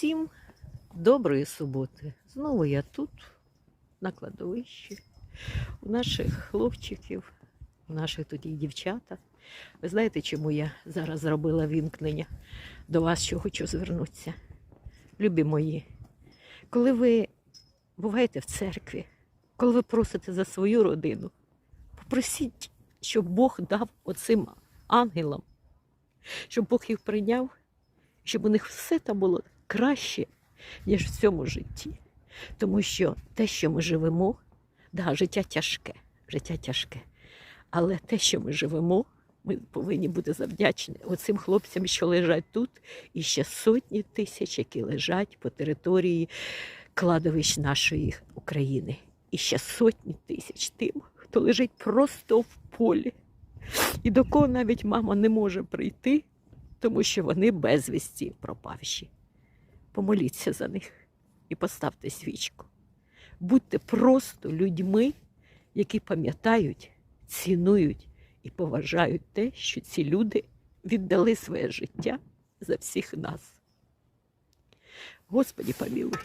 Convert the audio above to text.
Усім доброї суботи. Знову я тут, на кладовищі, у наших хлопчиків, у наших тут і дівчата. Ви знаєте, чому я зараз зробила вімкнення до вас, що хочу звернутися? Любі мої, коли ви буваєте в церкві, коли ви просите за свою родину, попросіть, щоб Бог дав оцим ангелам, щоб Бог їх прийняв, щоб у них все там було краще, ніж в цьому житті. Тому що те, що ми живемо, да, життя тяжке, життя тяжке. Але те, що ми живемо, ми повинні бути завдячні оцим хлопцям, що лежать тут, і ще сотні тисяч, які лежать по території кладовищ нашої України. І ще сотні тисяч тим, хто лежить просто в полі. І до кого навіть мама не може прийти, тому що вони безвісті пропавші. Помоліться за них і поставте свічку. Будьте просто людьми, які пам'ятають, цінують і поважають те, що ці люди віддали своє життя за всіх нас. Господі помилуй.